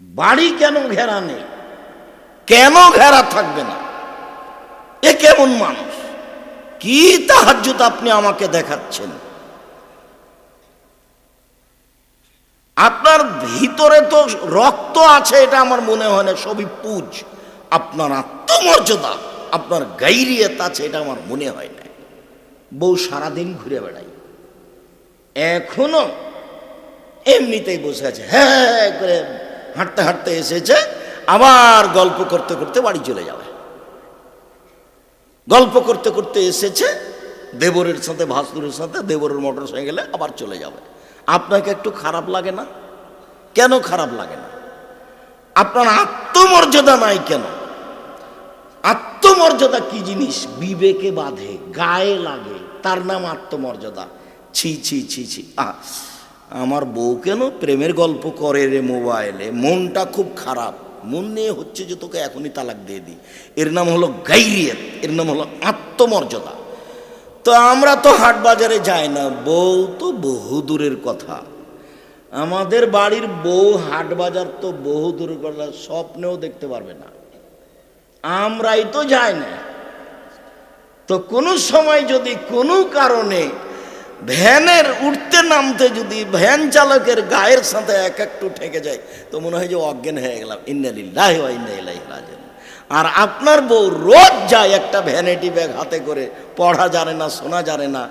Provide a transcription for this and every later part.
বাড়ি কেন ঘেরা নেই? কেন ঘেরা থাকবে না? এ কেমন মানুষ? কি তাহাজ্জুদ আপনি আমাকে দেখাচ্ছেন? আপনার ভিতরে তো রক্ত আছে, এটা আমার মনে হয় না, সবই পুজ। আপনার আত্মমর্যাদা, আপনার গাইরিয়ত আছে, এটা আমার মনে হয় না। বউ সারাদিন ঘুরে বেড়াই এখনও এমনিতেই বসে আছে হ্যাঁ হ্যাঁ করে হাঁটতে হাঁটতে এসেছে আবার গল্প করতে করতে বাড়ি চলে যাবে। গল্প করতে করতে এসেছে দেবরের সাথে ভাসুরের সাথে দেবরের মোটর সাইকেলে আবার চলে যাবে। আপনাকে একটু খারাপ লাগে না? কেন খারাপ লাগে না? আপনার আত্মমর্যাদা নাই কেন? আত্মমর্যাদা কি জিনিস? বিবেকে বাঁধে গায়ে লাগে তার নাম আত্মমর্যাদা। ছি ছি ছি ছি আহ, আমার বউ কেন প্রেমের গল্প করে রে মোবাইলে? মনটা খুব খারাপ। মন নিয়ে হচ্ছে যে তোকে এখনই তালাক দিয়ে দিই। এর নাম হলো গাইরিয়ত, এর নাম হলো আত্মমর্যাদা। তো আমরা তো হাট বাজারে যাই না, বউ তো বহু দূরের কথা। আমাদের বাড়ির বউ হাট বাজার তো বহু দূরের কথা, স্বপ্নেও দেখতে পারবে না। আমরাই তো যাই না। তো কোনো সময় যদি কোনো কারণে ভ্যানের উঠতে নামতে যদি ভ্যান চালকের গায়ের সাথে এক একটু ঠেকে যায়, তো মনে হয় যে অজ্ঞান হয়ে গেলাম। ইন্নালিল্লাহ ওয়া ইন্না ইলাইহি রাজিউন। আর আপনার বউ রোজ যায় একটা ভ্যানিটি ব্যাগ হাতে করে, পড়া জানে না, শোনা জানে না,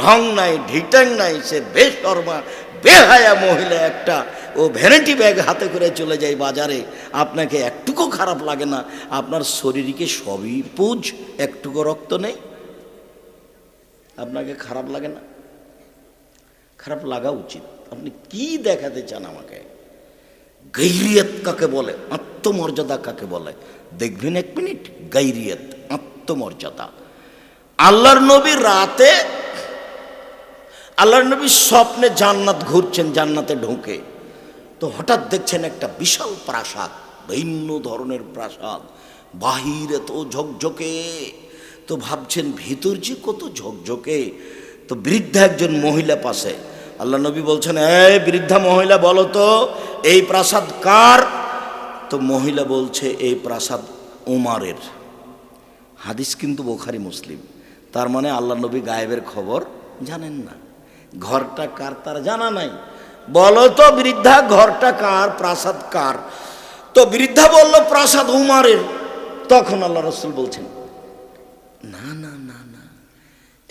ঢং নাই ঢিটাং নাই, সে বেশর্মা, বেহায়া মহিলা একটা, ও ভ্যানিটি ব্যাগ হাতে করে চলে যায় বাজারে। আপনাকে একটুকু খারাপ লাগে না, আপনার শরীরকে সবই পুজ, একটুকু রক্ত নেই। আপনাকে খারাপ লাগে না? খারাপ লাগা উচিত। আপনি কি দেখাতে চান আমাকে? গৈরিয়ত কাকে বলে? আত্মমর্যাদা কাকে বলে? দেখবেন এক মিনিট গৈরিয়ত আত্মমর্যাদা। আল্লাহর নবী রাতে, আল্লাহর নবী স্বপ্নে জান্নাত ঘুরছেন, জান্নাতে ঢুকে। তো হঠাৎ দেখছেন একটা বিশাল প্রাসাদ, ভিন্ন ধরনের প্রাসাদ। বাহিরে তো ঝকঝকে। তো ভাবছেন, ভিতর যে কত ঝকঝকে। তো বৃদ্ধা একজন মহিলা পাশে আল্লাহ নবী বলছেন, এই বৃদ্ধা মহিলা বলো তো, এই প্রাসাদ কার? তো মহিলা বলছে, এই প্রাসাদ উমারের। হাদিস কিন্তু বোখারি মুসলিম। তার মানে আল্লাহ নবী গায়েবের খবর জানেন না। ঘরটা কার তার জানা নাই। বলো তো বৃদ্ধা, ঘরটা কার, প্রাসাদ কার? তো বৃদ্ধা বলল, প্রাসাদ উমারের। তখন আল্লাহ রসুল বলছেন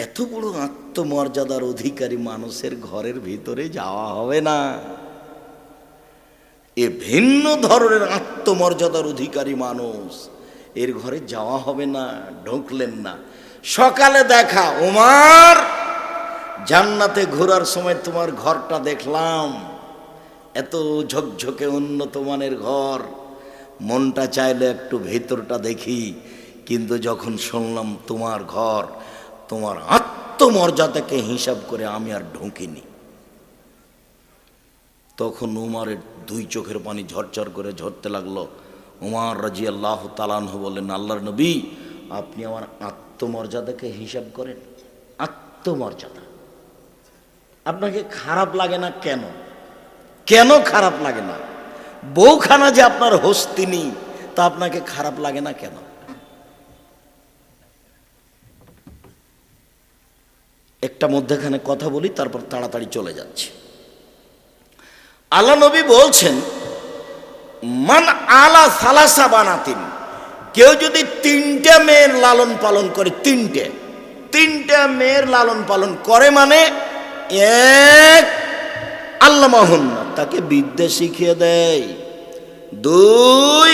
এত বড় আত্মমর্যাদার অধিকারী মানুষের ঘরের ভিতরে যাওয়া হবে না। এ ভিন্ন ধরনের আত্মমর্যাদার অধিকারী মানুষ এর ঘরে যাওয়া হবে না, ঢুকলেন না। সকালে দেখা, উমার, জান্নাতে ঘোরার সময় তোমার ঘরটা দেখলাম। এত ঝকঝকে উন্নত মানের ঘর। মনটা চাইলে একটু ভেতরটা দেখি। কিন্তু যখন শুনলাম তোমার ঘর তোমার আত্মমর্যাদাকে হিসাব করে আমি আর ঢুকিনি। তখন উমারের দুই চোখের পানি ঝরঝর করে ঝরতে লাগল। উমার রাজি আল্লাহ তালানহ বললেন, আল্লাহর নবী, আপনি আমার আত্মমর্যাদাকে হিসাব করেন। আত্মমর্যাদা। আপনাকে খারাপ লাগে না কেন? কেন খারাপ লাগে না? বউখানা যে আপনার হস্তিনী, তা আপনাকে খারাপ লাগে না কেন? একটা মধ্যেখানে কথা বলি, তারপর তাড়াতাড়ি চলে যাচ্ছে। আল্লাহ নবী বলছেন, মান আলা সালাসা বানাতিন। কেউ যদি তিনটে মেয়ের লালন পালন করে, তিনটে তিনটে মেয়ের লালন পালন করে মানে এক আল্লাহ মাহুন্না তাকে বিদ্যা শিখিয়ে দেয়। দুই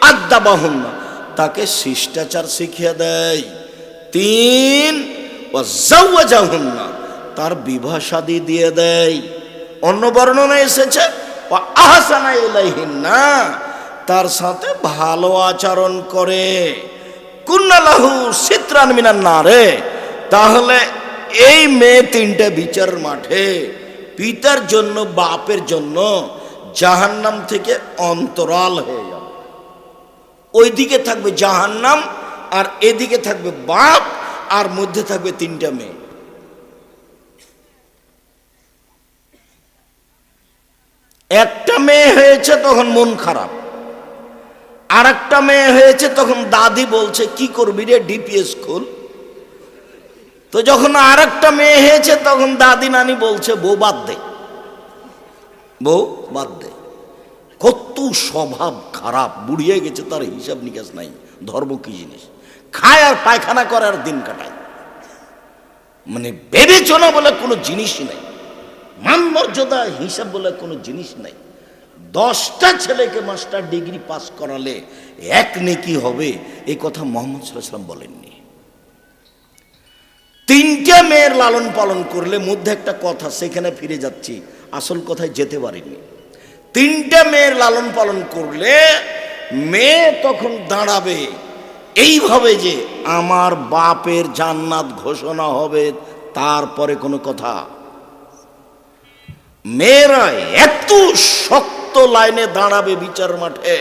আদ্যা বাহুন্না তাকে শিষ্টাচার শিখিয়ে দেয়। তিন জাহুন্না তার বিবাহ শাদী দিয়ে দেয়। অন্য বর্ণনা এসেছে ও আহসানা ইলাইহিন্না তার সাথে ভালো আচরণ করে। কুন্নালাহু সিত্রান মিনান না রে তাহলে এই মেয়ে তিনটে বিচার মাঠে, পিতার জন্য, বাপের জন্য জাহান্নাম থেকে অন্তরাল হয়ে যাবে। ওইদিকে থাকবে জাহান্নাম আর এদিকে থাকবে বাপ আর মধ্যে থাকবে তিনটা মেয়ে। একটা মেয়ে হয়েছে তখন মন খারাপ। আর একটা মেয়ে হয়েছে তখন দাদি বলছে, কি করবি রে ডিপিএস খোল তো যখন আর একটা মেয়ে হয়েছে তখন দাদি নানি বলছে, বউ বাদ দে। বউ বাদ দে। কত স্বভাব খারাপ, বুড়িয়ে গেছে, তার হিসাব নিকাশ নাই, ধর্ম কি জিনিস? খায় আর পায়খানা করে আর দিন কাটায়। মানে বিবেচনা বলে কোনো জিনিসই নাই। মান মর্যাদা হিসাব বলে কোনো জিনিস নাই। দশটা ছেলেকে মাস্টার ডিগ্রি পাস করালে এক নেকি হবে এই কথা মোহাম্মদ সাল্লাম বলেননি। তিনটে মেয়ের লালন পালন করলে মধ্যে একটা কথা, সেখানে ফিরে যাচ্ছি, আসল কথায় যেতে পারিনি। তিনটে মেয়ের লালন পালন করলে মেয়ে তখন দাঁড়াবে এইভাবে যে আমার বাপের জান্নাত ঘোষণা হবে তারপরে কোনো কথা। মেয়েরা এত শক্ত লাইনে দাঁড়াবে বিচার মাঠে।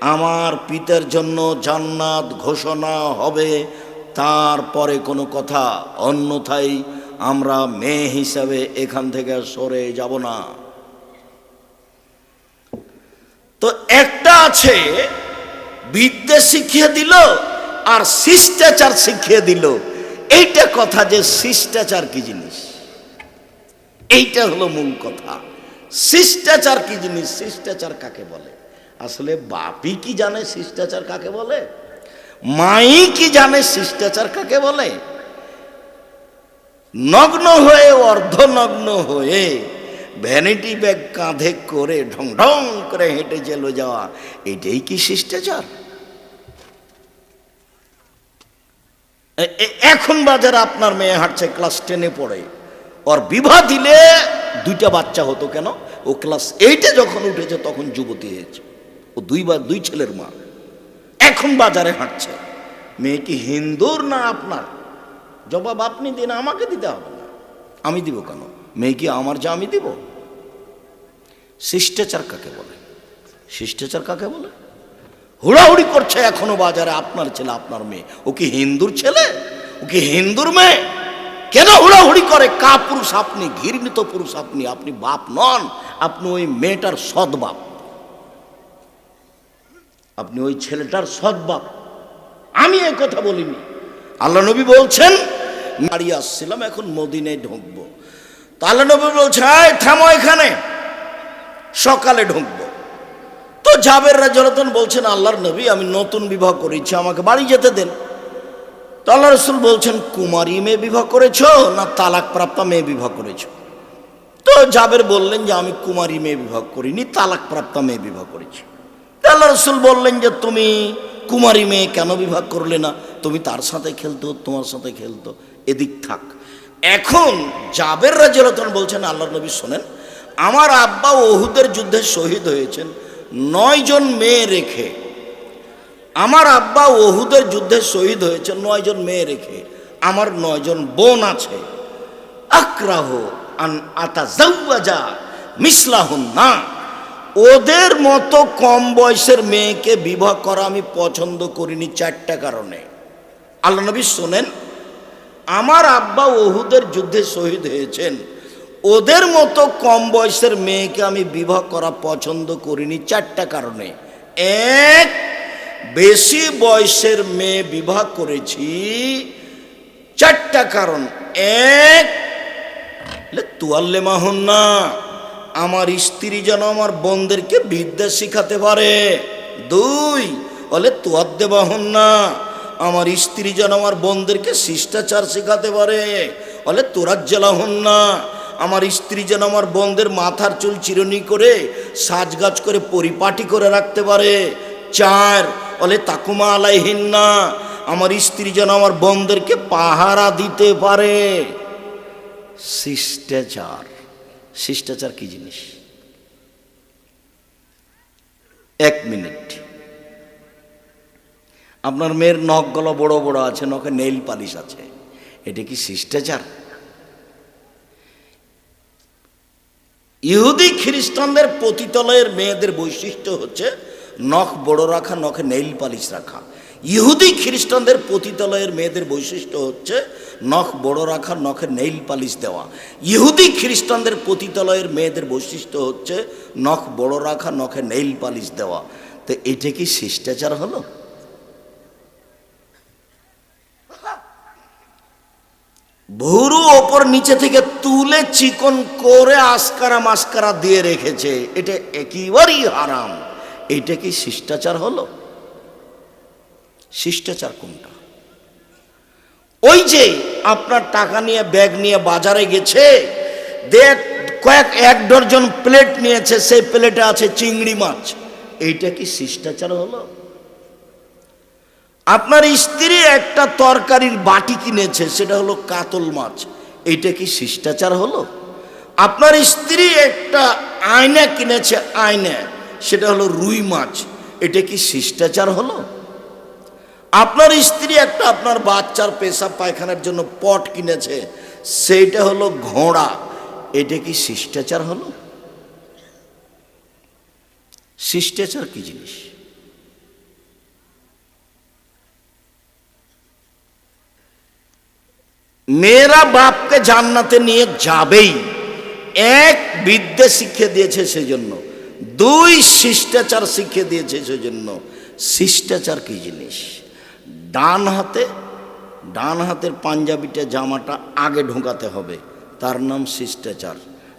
আমার পিতার জন্য জান্নাত ঘোষণা হবে তারপরে কোনো কথা। অন্যথায় আমরা মেয়ে হিসাবে এখান থেকে সরে যাব না। তো একটা আছে বিদ্যে শিখিয়ে দিল আর শিষ্টাচার শিখিয়ে দিল। এইটা কথা যে শিষ্টাচার কি জিনিস? এইটা হলো মূল কথা। শিষ্টাচার কি জিনিস? শিষ্টাচার কাকে বলে? আসলে বাপি কি জানে শিষ্টাচার কাকে বলে? মাই কি জানে শিষ্টাচার কাকে বলে? নগ্ন হয়ে, অর্ধনগ্ন হয়ে, ভ্যানিটি ব্যাগ কাঁধে করে ঢং ঢং করে হেঁটে চলে যাওয়া, এটাই কি শিষ্টাচার এ- এ- এখন বাজারে আপনার মেয়ে হাঁটছে ক্লাস টেনে পড়ে। ওর বিবাহ দিলে দুইটা বাচ্চা হতো কেন? ও ক্লাস এইটে যখন উঠেছে, তখন যুবতী হয়েছে। ও দুই বা, দুই ছেলের মা। এখন বাজারে হাঁটছে। মেয়ে কি হিন্দুর না আপনার? জবাব আপনি দিন, আমাকে দিতে হবে না। আমি দিব কেন? মেয়ে কি আমার যা আমি দিব? শিষ্টাচার কাকে বলে? শিষ্টাচার কাকে বলে? হুড়াহুড়ি করছে এখনও বাজারে। আপনার ছেলে আপনার মেয়ে। ও কি হিন্দুর ছেলে? ও কি হিন্দুর মেয়ে? কেন হুড়াহুড়ি করে? কা পুরুষ আপনি? ঘৃণিত পুরুষ আপনি? আপনি বাপ নন। আপনি ওই মেয়েটার সৎ বাপ। আপনি ওই ছেলেটার সৎ বাপ। আমি এ কথা বলিনি। আল্লাহ নবী বলছেন দাঁড়িয়ে আসছিলাম এখন মদিনায় ঢুকবো। তো আল্লাহ নবী বলছে "এই, থামো এখানে। সকালে ঢুকবো। জাবের রাজরতন বলছেন, আল্লাহর নবী, আমি নতুন বিবাহ করেছি, আমাকে বাড়ি যেতে দেন। তো আল্লাহ রসুল বলছেন, কুমারী মেয়ে বিবাহ করেছ না তালাক প্রাপ্ত মেয়ে বিবাহ করেছ? তো জাবের বললেন যে, আমি কুমারী মেয়ে বিবাহ করিনি তালাক প্রাপ্ত মেয়ে বিবাহ করেছি। আল্লাহ রসুল বললেন যে, তুমি কুমারী মেয়ে কেন বিবাহ করলে না? তুমি তার সাথে খেলতো, তোমার সাথে খেলতো, এদিক থাক। এখন জাবের রাজরতন বলছেন আল্লাহ নবী শোনেন, আমার আব্বা ওহুদের যুদ্ধে শহীদ হয়েছেন। নয় জন মেয়ে রেখে, আমার আব্বা ওহুদের যুদ্ধে শহীদ হয়েছে, নয় জন মেয়ে রেখে, আমার নয় জন বোন আছে। আক্রাহ আন আতা জাউয়াজা মিসলাহুন না। ওদের মতো কম বয়সের মেয়েকে বিবাহ করা আমি পছন্দ করিনি চারটা কারণে। আল্লাহ নবী শোনেন, আমার আব্বা ওহুদের যুদ্ধে শহীদ হয়েছেন ওদের মতো কম বয়সের মেয়েকে আমি বিবাহ করা পছন্দ করিনি চারটা কারণে। এক, বেশি বয়সের মেয়ে বিবাহ করেছি চারটা কারণ। এক তুয়াল্লে মাহন না, আমার স্ত্রী যেন আমার বোনদেরকে বিদ্যা শিখাতে পারে। দুই, বলে তুয়াদ্দে বাহন না, আমার স্ত্রী যেন আমার বোনদেরকে শিষ্টাচার শেখাতে পারে। বলে তোরাজ্জালা হন না আমার স্ত্রী যেন আমার বোনদের মাথার চুল চিরনি করে সাজগাজ করে পরিপাটি করে রাখতে পারে। চার, বলে, তাকুমা আলাইহিন না আমার স্ত্রী যেন আমার বোনদেরকে পাহারা দিতে পারে। শিষ্টাচার। শিষ্টাচার কি জিনিস? এক মিনিট। আপনার মেয়ের নখগুলো বড় বড় আছে, নখে নেইল পালিশ আছে। এটা কি শিষ্টাচার? ইহুদি খ্রিস্টানদের পতিতলয়ের মেয়েদের বৈশিষ্ট্য হচ্ছে নখ বড় রাখা, নখে নেইল পালিশ রাখা। ইহুদি খ্রিস্টানদের পতিতালয়ের মেয়েদের বৈশিষ্ট্য হচ্ছে নখ বড় রাখা, নখে নেইল পালিশ দেওয়া। ইহুদি খ্রিস্টানদের পতিতলয়ের মেয়েদের বৈশিষ্ট্য হচ্ছে নখ বড় রাখা, নখে নেইল পালিশ দেওয়া। তো এটা কি শিষ্টাচার হলো? ভুরু ওপর নিচে থেকে তুলে চিকন করে আসকারা মাস্কারা দিয়ে রেখেছে। এটা একেবারেই হারাম। এটা কি শিষ্টাচার হলো? শিষ্টাচার কোনটা? ওই যে আপনার টাকা নিয়ে, ব্যাগ নিয়ে বাজারে গেছে দেখ কয়েক এক ডজন প্লেট নিয়েছে, সেই প্লেটে আছে চিংড়ি মাছ। এইটা কি শিষ্টাচার হলো? আপনার স্ত্রী একটা তরকারির বাটি কিনেছে, সেটা হলো কাতল মাছ। এইটা কি শিষ্টাচার হলো? আপনার স্ত্রী একটা আয়না কিনেছে, আয়না, সেটা হলো রুই মাছ। এটা কি শিষ্টাচার হলো? আপনার স্ত্রী একটা আপনার বাচ্চার পেশাব পায়খানার জন্য পট কিনেছে, সেইটা হলো ঘোড়া। এটা কি শিষ্টাচার হলো? শিষ্টাচার কি জিনিস? মেয়েরা বাপকে জান্নাতে নিয়ে যাবেই। এক বিদ্যে শিক্ষা দিয়েছে সেজন্য, দুই শিষ্টাচার শিক্ষা দিয়েছে সেজন্য। শিষ্টাচার কি জিনিস? ডান হাতে, ডান হাতের পাঞ্জাবিটা, জামাটা আগে ঢোকাতে হবে, তার নাম শিষ্টাচার।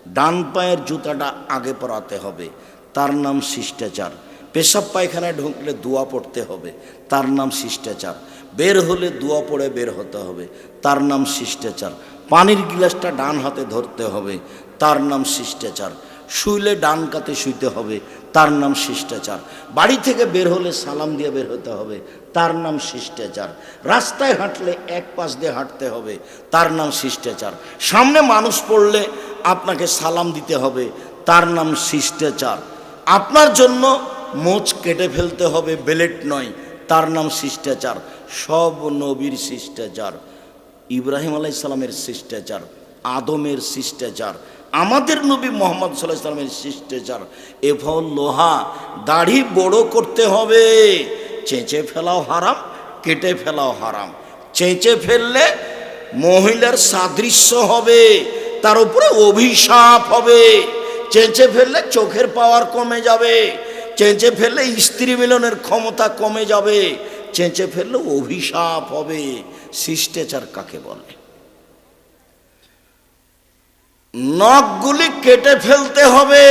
ডান পায়ের জুতাটা আগে পরাতে হবে, তার নাম শিষ্টাচার। পেশাব পায়খানায় ঢুকলে দোয়া পড়তে হবে, তার নাম শিষ্টাচার। বের হলে দোয়া পড়ে বের হতে হবে। তার নাম শিষ্টাচার। পানির গিলাসটা ডান হাতে ধরতে হবে। তার নাম শিষ্টাচার। শুইলে ডান কাতে শুইতে হবে। তার নাম শিষ্টাচার। বাড়ি থেকে বের হলে সালাম দিয়ে বের হতে হবে। তার নাম শিষ্টাচার। রাস্তায় হাঁটলে এক পাশ দিয়ে হাঁটতে হবে। তার নাম শিষ্টাচার। সামনে মানুষ পড়লে আপনাকে সালাম দিতে হবে। তার নাম শিষ্টাচার। আপনার জন্য মোচ কেটে ফেলতে হবে বেলেট নয়। তার নাম শিষ্টাচার। সব নবীর শিষ্টাচার, ইব্রাহিম আলাই সালামের শিষ্টাচার, আদমের শিষ্টাচার, আমাদের নবী মোহাম্মদ সাল্লাহ সাল্লামের শিষ্টাচার, এফল লোহা দাড়ি বড় করতে হবে, চেঁচে ফেলাও হারাম, কেটে ফেলাও হারাম, চেঁচে ফেললে মহিলার সাদৃশ্য হবে, তার উপরে অভিশাপ হবে, চেঁচে ফেললে চোখের পাওয়ার কমে যাবে, চেঁচে ফেললে স্ত্রী মিলনের ক্ষমতা কমে যাবে চেঁচে ফেললে অভিশাপ হবে, শিষ্টাচার কাকে বলে? নখগুলি কেটে ফেলতে হবে,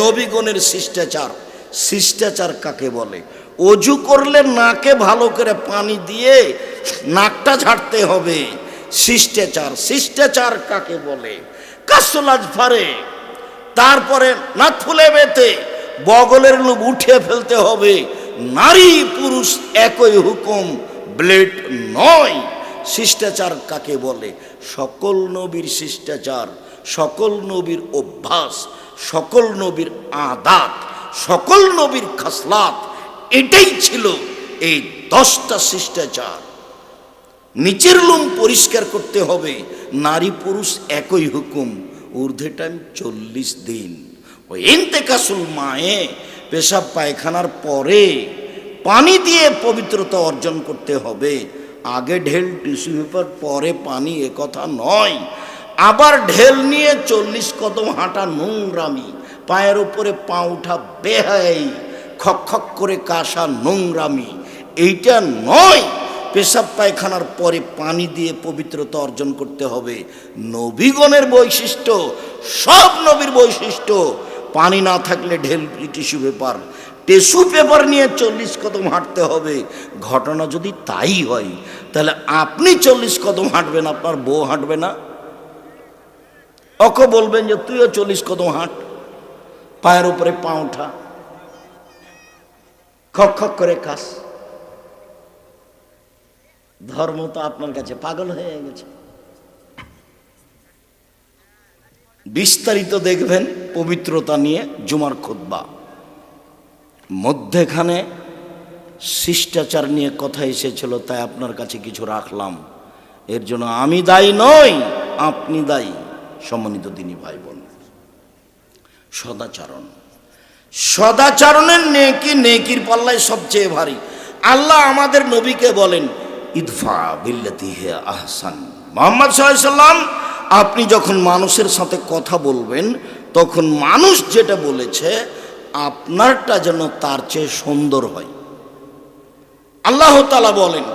নবীগণের শিষ্টাচার। শিষ্টাচার কাকে বলে? অজু করলে নাকে ভালো করে পানি দিয়ে নাকটা ঝাড়তে হবে। শিষ্টাচার শিষ্টাচার কাকে বলে? কাসলাজ ফারে তারপরে না ফুলে বেতে বগলের লোভ উঠিয়ে ফেলতে হবে। নারী পুরুষ একই হুকুম, ব্লেড নয়। শিষ্টাচার কাকে বলে? সকল নবীর শিষ্টাচার, সকল নবীর অভ্যাস, সকল নবীর আদাত, সকল নবীর খাসলাত, এটাই ছিল এই দশটা শিষ্টাচার। নিচের লোম পরিষ্কার করতে হবে। নারী পুরুষ একই হুকুম। ঊর্ধ্বে টাইম চল্লিশ দিন। ওই এন্তেকাসুল মায়ে পেশাব পায়খানার পরে পানি দিয়ে পবিত্রতা অর্জন করতে হবে। আগে ঢেল, টিস্যু পেপার, পরে পানি, এ কথা নয়। আবার ঢেল নিয়ে চল্লিশ কদম হাঁটা নোংরামি, পায়ের উপরে পা উঠা বেহাই, খক খক করে কাশা নোংরামি, এইটা নয়। পেশাব পায়খানার পরে পানি দিয়ে পবিত্রতা অর্জন করতে হবে। নবীগণের বৈশিষ্ট্য, সব নবীর বৈশিষ্ট্য পানি না থাকলে ঢেল টিস্যু পেপার টিস্যু পেপার নিয়ে চল্লিশ কদম হাঁটতে হবে। ঘটনা যদি তাই হয়, তাহলে আপনি চল্লিশ কদম হাঁটবেন, আপনার বউ হাঁটবে না। ওকে বলবেন যে, তুইও চল্লিশ কদম হাঁট, পায়ের উপরে পা ওঠা খক খক করে কাস ধর্ম তো আপনার কাছে পাগল হয়ে গেছে। বিস্তারিত দেখবেন পবিত্রতা নিয়ে জুমার খুদ্া মধ্যেখানে শিষ্টাচার নিয়ে কথা এসেছিল, তাই আপনার কাছে কিছু রাখলাম। এর জন্য আমি দায়ী নই, আপনি দায়ী, সম্মানিত দিনী ভাই বোন সদাচরণ। সদাচরণের নেকি নেকির পাল্লায় সবচেয়ে ভারী। আল্লাহ আমাদের নবীকে বলেন, ইদফা বিল্লাতি হে আহসান। মোহাম্মদ সাল্লাম আপনি যখন মানুষের সাথে কথা বলবেন, তখন মানুষ যেটা বলেছে, আপনারটা যেন তার চেয়ে সুন্দর হয়। আল্লাহ তালা বলেন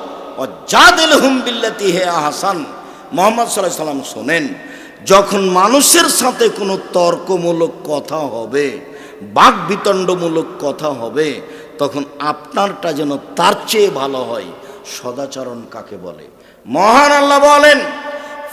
জাদেল হুম বিল্লাতি হে আহসান। মোহাম্মদ সাল্লাহ সাল্লাম শোনেন, যখন মানুষের সাথে কোনো তর্কমূলক কথা হবে বাক বিতণ্ডমূলক কথা হবে, তখন আপনারটা যেন তার চেয়ে ভালো হয়। সদাচরণ কাকে বলে? মহান আল্লাহ বলেন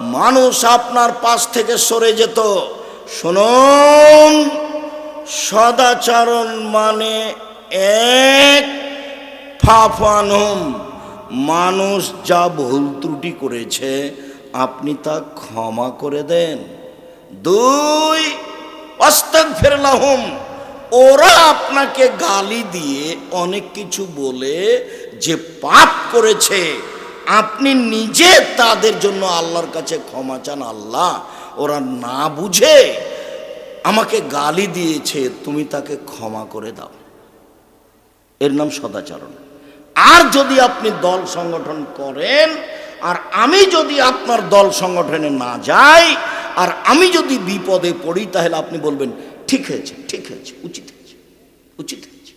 মানুষ আপনার পাশ থেকে সরে যেত। শুনুন, সদাচরণ মানে এক ফাফানহুম মানুষ যা ভুল ত্রুটি করেছে, আপনি তা ক্ষমা করে দেন। দুই অস্তাক ফেরলাহুম ওরা আপনাকে গালি দিয়ে অনেক কিছু বলে যে পাপ করেছে। আপনি নিজে তাদের জন্য আল্লাহর কাছে ক্ষমা চান, আল্লাহ, ওরা না বুঝে আমাকে গালি দিয়েছে, তুমি তাকে ক্ষমা করে দাও। এর নাম সদাচরণ। আর যদি আপনি দল সংগঠন করেন, আর আমি যদি আপনার দল সংগঠনে না যাই, আর আমি যদি বিপদে পড়ি, তাহলে আপনি বলবেন, ঠিক হয়েছে ঠিক হয়েছে, উচিত হয়েছে উচিত হয়েছে।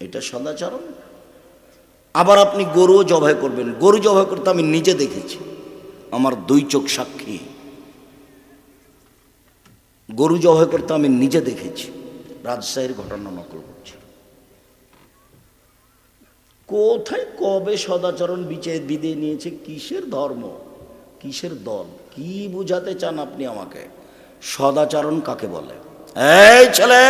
এটা সদাচরণ। আবার আপনি গরুও জবাই করবেন, গরু জবাই করতে আমি নিজে দেখেছি। আমার দুই চোখ সাক্ষী। গরু জবাই করতে আমি নিজে দেখেছি, রাজশাহীর ঘটনা নকল করছি। কোথায়, কবে সদাচরণ বিচে বিদে নিয়েছে, কিসের ধর্ম, কিসের দল, কি বুঝাতে চান আপনি আমাকে? সদাচরণ কাকে বলে? এই ছেলে!